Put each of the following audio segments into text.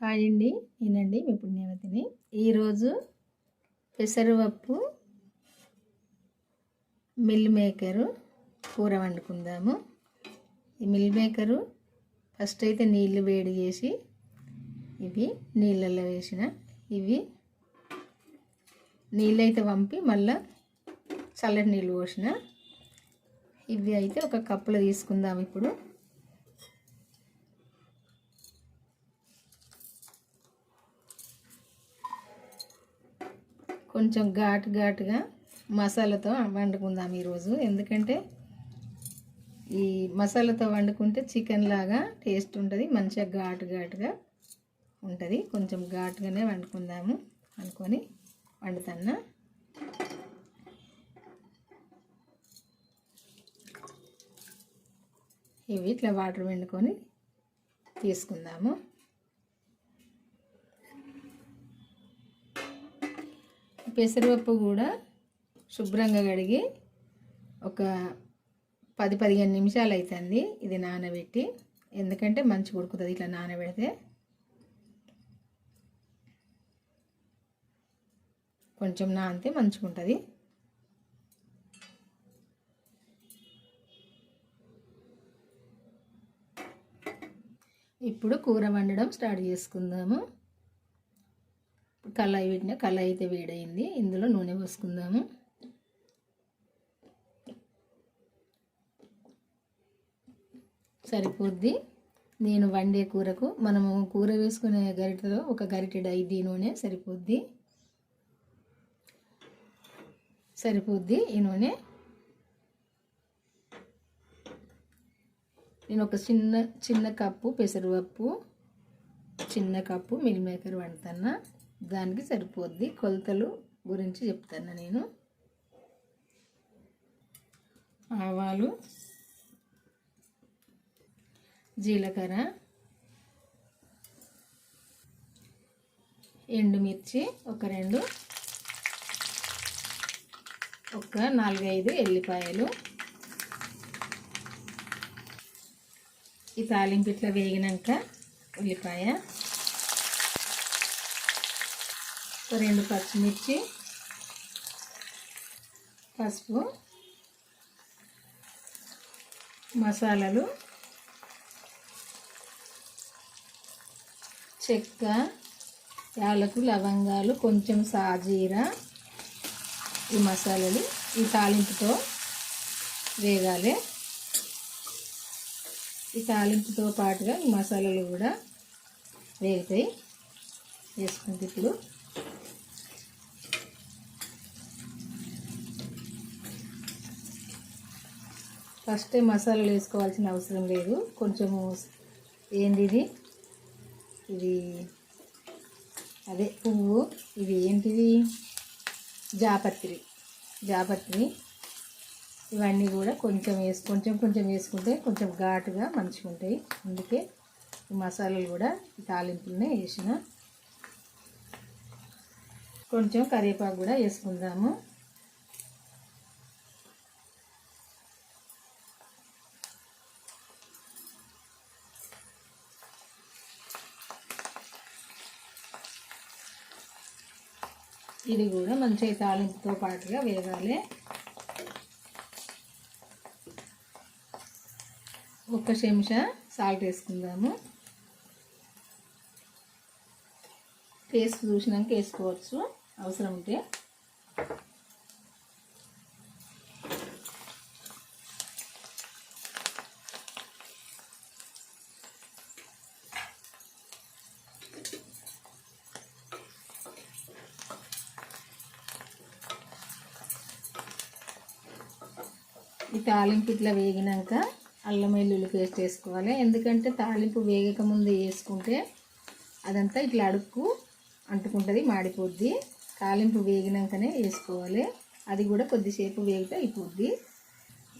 Hi అండి నేనండి మీ పుణ్యవతిని. ఈరోజు పెసరపప్పు మిల్ మేకరు కూర వండుకుందాము. ఈ మిల్ మేకరు ఫస్ట్ అయితే నీళ్ళు వేడి చేసి ఇవి నీళ్ళల్లో వేసిన ఇవి నీళ్ళైతే పంపి మళ్ళా చల్లటి నీళ్ళు పోసిన. ఇవి అయితే ఒక కప్పులో తీసుకుందాం ఇప్పుడు. కొంచెం ఘాటు ఘాటుగా మసాలాతో వండుకుందాం ఈరోజు. ఎందుకంటే ఈ మసాలాతో వండుకుంటే చికెన్ లాగా టేస్ట్ ఉంటుంది మంచిగా ఘాటు ఘాటుగా ఉంటుంది. కొంచెం ఘాటుగానే వండుకుందాము అనుకొని వండుతున్నా. ఇవి ఇట్లా వాటర్ వండుకొని తీసుకుందాము. పెసరపప్పు కూడా శుభ్రంగా కడిగి ఒక పది పదిహేను నిమిషాలు అవుతుంది ఇది నానబెట్టి. ఎందుకంటే మంచి ఉడుకుతుంది ఇట్లా నానబెడితే. కొంచెం నానితే మంచిగా ఉంటుంది ఇప్పుడు కూర వండడం స్టార్ట్ చేసుకుందాము. కళాయి పెట్టిన కళాయి అయితే వేడైంది. ఇందులో నూనె పోసుకుందాము. సరిపోద్ది. నేను వండే కూరకు మనము కూర వేసుకునే గరిటెలో ఒక గరిటెడు ఐదు నూనె సరిపోద్ది. సరిపోద్ది ఈ నూనె. నేను ఒక చిన్న చిన్న కప్పు పెసరపప్పు చిన్న కప్పు మిల్ మేకర్ వండుతున్నా. దానికి సరిపోద్ది కొలతలు గురించి చెప్తాను నేను. ఆవాలు జీలకర్ర ఎండుమిర్చి ఒక రెండు ఒక నాలుగైదు ఎల్లిపాయలు. ఈ తాలింపు ఇట్లా వేగినాక ఉల్లిపాయ. ఒక రెండు పచ్చిమిర్చి పసుపు మసాలాలు చెక్క యాలకు లవంగాలు కొంచెం సాజీరా ఈ మసాలాలు ఈ తాలింపుతో వేగాలి. ఈ తాలింపుతో పాటుగా ఈ మసాలాలు కూడా వేగుతాయి. వేసుకుంటే ఇప్పుడు ఫస్ట్ మసాలాలు వేసుకోవాల్సిన అవసరం లేదు. కొంచెము ఏంది ఇది ఇది అదే పువ్వు. ఇది ఏంటిది? జాపత్రి. జాపత్రి. ఇవన్నీ కూడా కొంచెం వేసు కొంచెం కొంచెం వేసుకుంటే కొంచెం ఘాటుగా మంచిగా ఉంటాయి అందుకే మసాలాలు కూడా తాలింపులనే వేసిన కొంచెం కరివేపాకు కూడా వేసుకుందాము. ఇది కూడా మంచిగా తాలింపుతో పాటుగా వేగాలి. ఒక్క చెంచా సాల్ట్ వేసుకుందాము. టేస్ట్ చూసినాక వేసుకోవచ్చు. అవసరం ఉంటే ఈ తాలింపు ఇట్లా వేగినాక అల్లం వెల్లుల్లి పేస్ట్ వేసుకోవాలి. ఎందుకంటే తాలింపు వేగక ముందు వేసుకుంటే అదంతా ఇట్లా అడుక్కు అంటుకుంటుంది మాడిపోద్ది. తాలింపు వేగినాకనే వేసుకోవాలి. అది కూడా కొద్దిసేపు వేగితే అయిపోద్ది.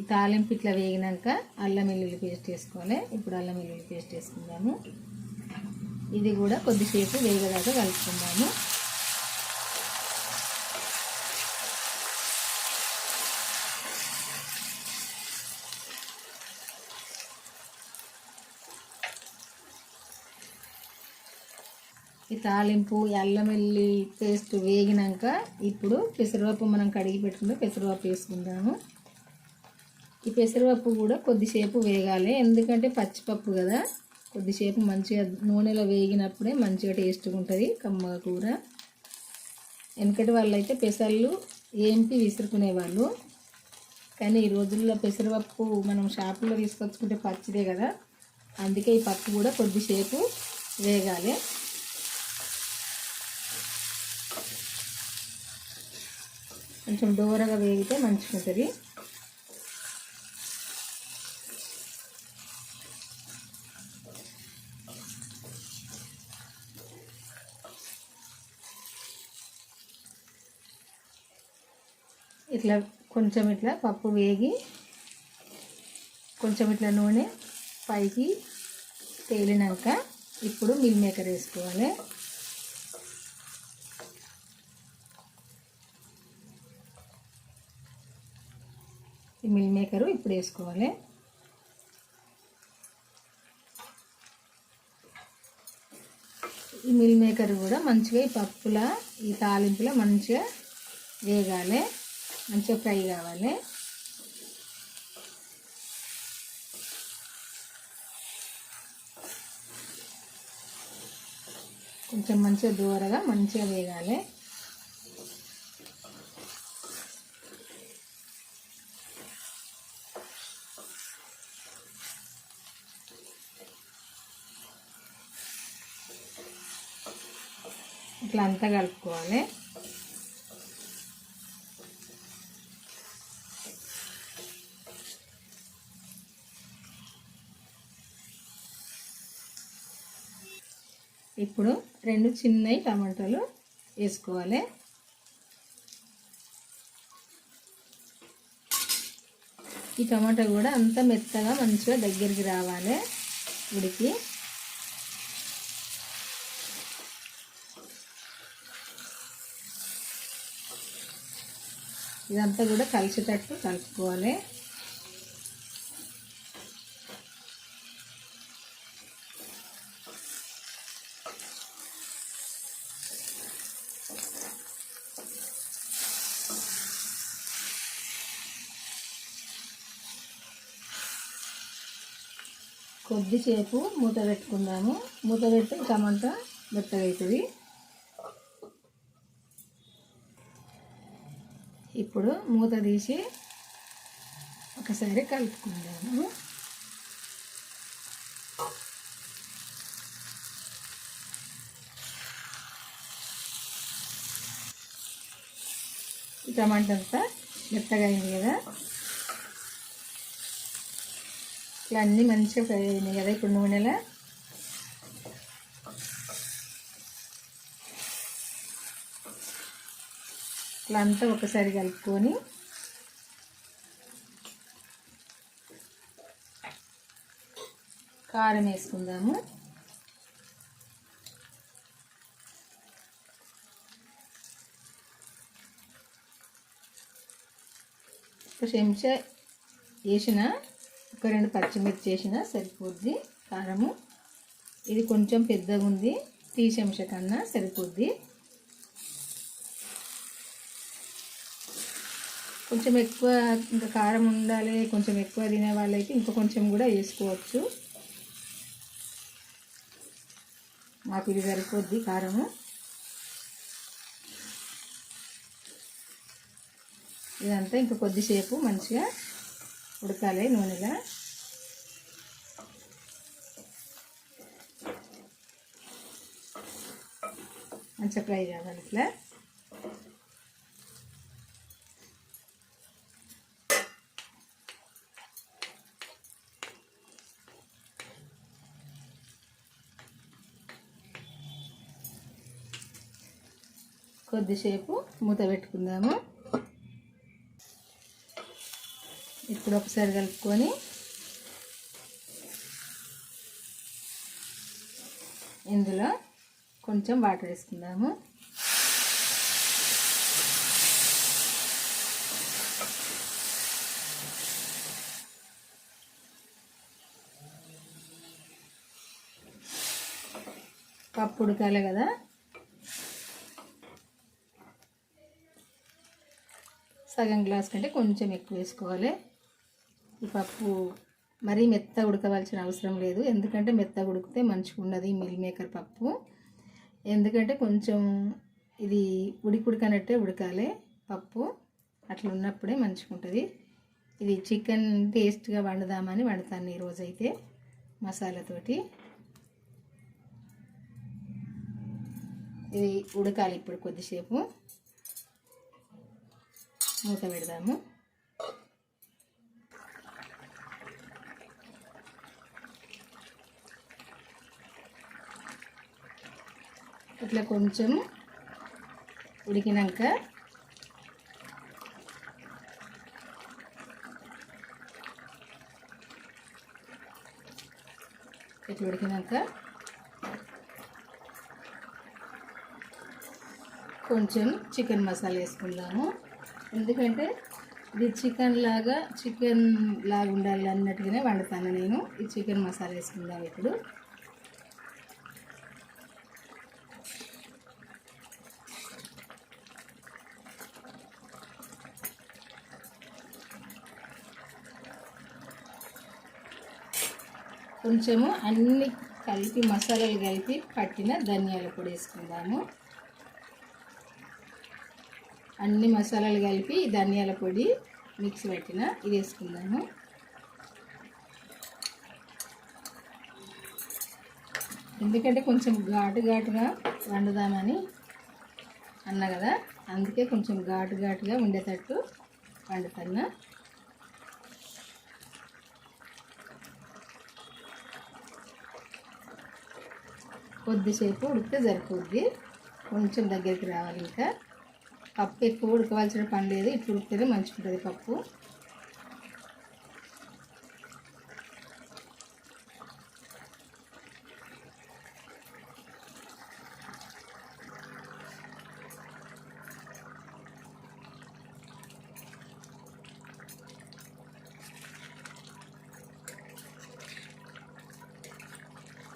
ఈ తాలింపు ఇట్లా వేగినాక అల్లం వెల్లుల్లి పేస్ట్ వేసుకోవాలి. ఇప్పుడు అల్లం వెల్లుల్లి పేస్ట్ వేసుకుందాము. ఇది కూడా కొద్దిసేపు వేగదాకా కలుపుకుందాము. ఈ తాలింపు అల్లం వెల్లి పేస్ట్ వేగినాక ఇప్పుడు పెసరపప్పు మనం కడిగి పెట్టుకుంటే పెసరపప్పు వేసుకుందాము. ఈ పెసరపప్పు కూడా కొద్దిసేపు వేగాలి. ఎందుకంటే పచ్చిపప్పు కదా. కొద్దిసేపు మంచిగా నూనెలో వేగినప్పుడే మంచిగా టేస్ట్గా ఉంటుంది కమ్మగా కూర. వెనకటి వాళ్ళు అయితే పెసర్లు ఏంపి విసురుకునేవాళ్ళు. కానీ ఈ రోజుల్లో పెసరపప్పు మనం షాపులో తీసుకొచ్చుకుంటే పచ్చిదే కదా. అందుకే ఈ పప్పు కూడా కొద్దిసేపు వేగాలి. కొంచెం దూరగా వేగితే మంచిగా ఉంటుంది ఇట్లా కొంచెం ఇట్లా పప్పు వేగి కొంచెం ఇట్లా నూనె పైకి తేలినాక ఇప్పుడు మిల్ మేకర్ వేసుకోవాలి. ఈ మిల్ మేకరు ఇప్పుడు వేసుకోవాలి. ఈ మిల్ మేకర్ కూడా మంచిగా ఈ పప్పుల ఈ తాలింపులో మంచిగా వేగాలి. మంచిగా ఫ్రై కావాలి. కొంచెం మంచిగా దూరగా మంచిగా వేగాలి. ఇట్లా అంతా కలుపుకోవాలి. ఇప్పుడు రెండు చిన్నవి టమాటాలు వేసుకోవాలి. ఈ టమాటా కూడా అంత మెత్తగా మంచిగా దగ్గరికి రావాలి. ఉడికి. ఇదంతా కూడా కలిసేటట్టు కలుపుకోవాలి. కొద్దిసేపు మూత పెట్టుకుందాము. మూత పెడితే టమాటా మెత్తగా అవుతుంది ఇప్పుడు మూత తీసి ఒకసారి కలుపుకుందాము. ఈ టమాటా అంతా మెత్తగా అయింది కదా? ఇట్లా అన్నీ మంచిగా ఫ్రై అయినాయి కదా ఇప్పుడు నూనెలో? ఇట్లా అంతా ఒకసారి కలుపుకొని కారం వేసుకుందాము. ఒక చెంచా వేసిన ఒక రెండు పచ్చిమిర్చి వేసిన సరిపోద్ది కారము. ఇది కొంచెం పెద్దగా ఉంది టీ చెంచా కన్నా సరిపోద్ది. కొంచెం ఎక్కువ ఇంకా కారం ఉండాలి కొంచెం ఎక్కువ తినే వాళ్ళైతే ఇంకా కొంచెం కూడా వేసుకోవచ్చు. మాకు ఇది సరిపోద్ది కారము. ఇదంతా ఇంకా కొద్దిసేపు మంచిగా ఉడకాలి నూనెగా మంచిగా ఫ్రై కావాలి ఇట్లా. కొద్దిసేపు మూత పెట్టుకుందాము. ఇప్పుడు ఒకసారి కలుపుకొని ఇందులో కొంచెం వాటర్ వేసుకుందాము. పప్పు ఉడకాలి కదా. సగం గ్లాస్ కంటే కొంచెం ఎక్కువ వేసుకోవాలి. ఈ పప్పు మరీ మెత్త ఉడకవలసిన అవసరం లేదు. ఎందుకంటే మెత్త ఉడికితే మంచిగా ఉన్నది మిల్ మేకర్ పప్పు. ఎందుకంటే కొంచెం ఇది ఉడికి ఉడకనట్టే ఉడకాలి పప్పు. అట్లా ఉన్నప్పుడే మంచిగా ఉంటుంది. ఇది చికెన్ టేస్ట్గా వండుదామని వండుతాను ఈరోజైతే మసాలాతోటి ఇది ఉడకాలి ఇప్పుడు కొద్దిసేపు. మూత పెడదాము. ఇట్లా కొంచెం ఉడికినాక ఇట్లా ఉడికినాక కొంచెం చికెన్ మసాలా వేసుకుందాము. ఎందుకంటే ఇది చికెన్ లాగా చికెన్ లాగా ఉండాలి అన్నట్టుగానే వండుతాను నేను. ఈ చికెన్ మసాలా వేసుకుందాం ఇప్పుడు. కొంచెము అన్ని కలిపి మసాలాలు కలిపి పట్టిన ధనియాల పొడి వేసుకుందాము. అన్ని మసాలాలు కలిపి ధనియాల పొడి మిక్స్ పెట్టిన ఇది వేసుకుందాము. ఎందుకంటే కొంచెం ఘాటు ఘాటుగా వండుదామని అన్న కదా అందుకే కొంచెం ఘాటు ఘాటుగా ఉండేటట్టు వండుతున్నా. కొద్దిసేపు ఉడికితే సరిపోద్ది. కొంచెం దగ్గరికి రావాలి ఇంకా. పప్పు ఎక్కువ ఉడకవలసిన పని లేదు. ఇట్లా ఉడికితే మంచిగా ఉంటుంది పప్పు.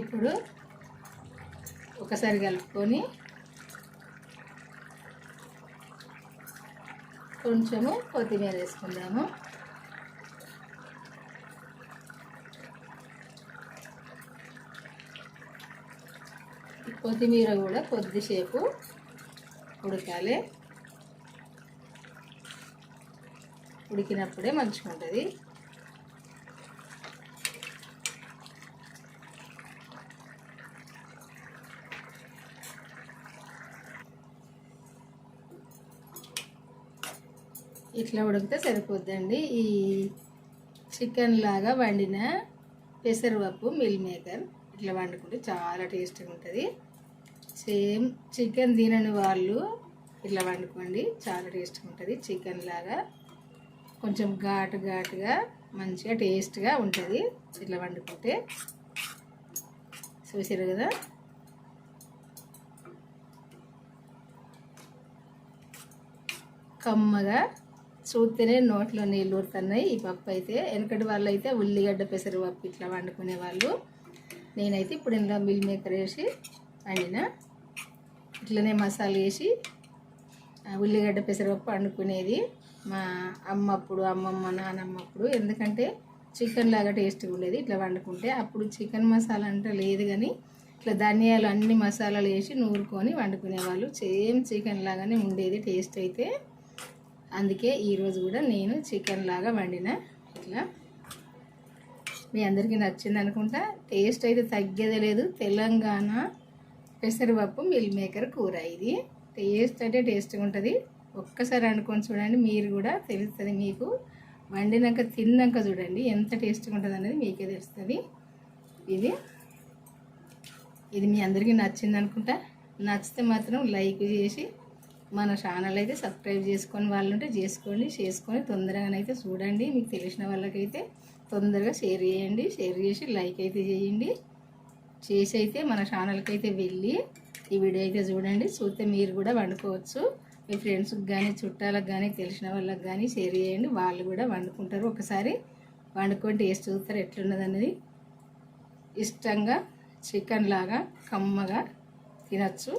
ఇప్పుడు ఒకసారి కలుపుకొని కొంచెము కొత్తిమీర వేసుకుందాము. కొత్తిమీర కూడా కొద్దిసేపు ఉడకాలి. ఉడికినప్పుడే మంచిగా ఉంటుంది ఇట్లా ఉడికితే సరిపోద్దండి. ఈ చికెన్ లాగా వండిన పెసరపప్పు మిల్ మేకర్ ఇట్లా వండుకుంటే చాలా టేస్టీగా ఉంటుంది. సేమ్ చికెన్ తినని వాళ్ళు ఇట్లా వండుకోండి చాలా టేస్ట్గా ఉంటుంది. చికెన్ లాగా కొంచెం ఘాటు ఘాటుగా మంచిగా టేస్ట్గా ఉంటుంది ఇట్లా వండుకుంటే. చూసారు కదా? కమ్మగా చూస్తేనే నోట్లో నీళ్ళు ఊరుతున్నాయి. ఈ పప్పు అయితే వెనకటి వాళ్ళు అయితే ఉల్లిగడ్డ పెసరపప్పు ఇట్లా వండుకునే వాళ్ళు. నేనైతే ఇప్పుడు ఇందులో మిల్ మేకర్ వేసి వండిన. ఇట్లనే మసాలా వేసి ఆ ఉల్లిగడ్డ పెసరపప్పు వండుకునేది. మా అమ్మప్పుడు అమ్మమ్మ నానమ్మప్పుడు. ఎందుకంటే చికెన్ లాగా టేస్ట్గా ఉండేది ఇట్లా వండుకుంటే. అప్పుడు చికెన్ మసాలా అంటే లేదు కానీ ఇట్లా ధనియాలు అన్ని మసాలాలు వేసి నూరుకొని వండుకునేవాళ్ళు. సేమ్ చికెన్ లాగానే ఉండేది టేస్ట్ అయితే. అందుకే ఈరోజు కూడా నేను చికెన్ లాగా వండిన ఇట్లా. మీ అందరికీ నచ్చింది అనుకుంటా. టేస్ట్ అయితే తగ్గేదే లేదు. తెలంగాణ పెసరపప్పు మిల్ మేకర్ కూర ఇది. టేస్ట్ అంటే టేస్ట్గా ఉంటుంది. ఒక్కసారి అనుకొని చూడండి మీరు కూడా తెలుస్తుంది మీకు. వండినాక తిన్నాక చూడండి ఎంత టేస్ట్గా ఉంటుంది అనేది మీకే తెలుస్తుంది. ఇది. ఇది మీ అందరికీ నచ్చింది అనుకుంటా. నచ్చితే మాత్రం లైక్ చేసి మన ఛానల్ అయితే సబ్స్క్రైబ్ చేసుకొని వాళ్ళు ఉంటే చేసుకోండి చేసుకొని తొందరగానైతే చూడండి. మీకు తెలిసిన వాళ్ళకైతే తొందరగా షేర్ చేయండి. షేర్ చేసి లైక్ అయితే చేయండి. చేసి అయితే మన ఛానల్కి అయితే వెళ్ళి ఈ వీడియో అయితే చూడండి. చూస్తే మీరు కూడా వండుకోవచ్చు. మీ ఫ్రెండ్స్కి కానీ చుట్టాలకు కానీ తెలిసిన వాళ్ళకి కానీ షేర్ చేయండి. వాళ్ళు కూడా వండుకుంటారు. ఒకసారి వండుకొని టేస్ట్ చూస్తారు ఎట్లున్నది అనేది ఇష్టంగా చికెన్ లాగా కమ్మగా తినచ్చు.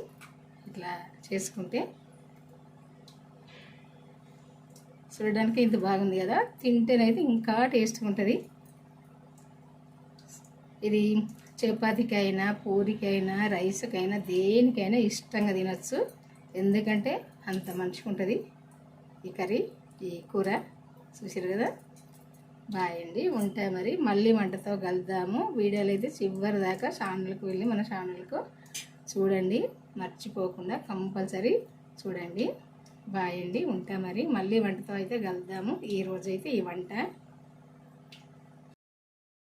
ఇట్లా చేసుకుంటే చూడడానికి ఇంత బాగుంది కదా. తింటేనైతే ఇంకా టేస్ట్గా ఉంటుంది. ఇది చపాతీకైనా పూరికైనా రైస్కైనా దేనికైనా ఇష్టంగా తినచ్చు. ఎందుకంటే అంత మంచిగా ఉంటుంది. ఈ కర్రీ ఈ కూర చూసారు కదా? బాయ్ అండి. ఉంటాయి మరి. మళ్ళీ వంటతో కలుద్దాము. వీడియోలు అయితే చివరి దాకా ఛానల్కి వెళ్ళి మన ఛానల్కు చూడండి. మర్చిపోకుండా కంపల్సరీ చూడండి. బాయ్ అండి ఉంటా మరి. మళ్ళీ వంటతో అయితే కలుద్దాము. ఈ రోజైతే ఈ వంట.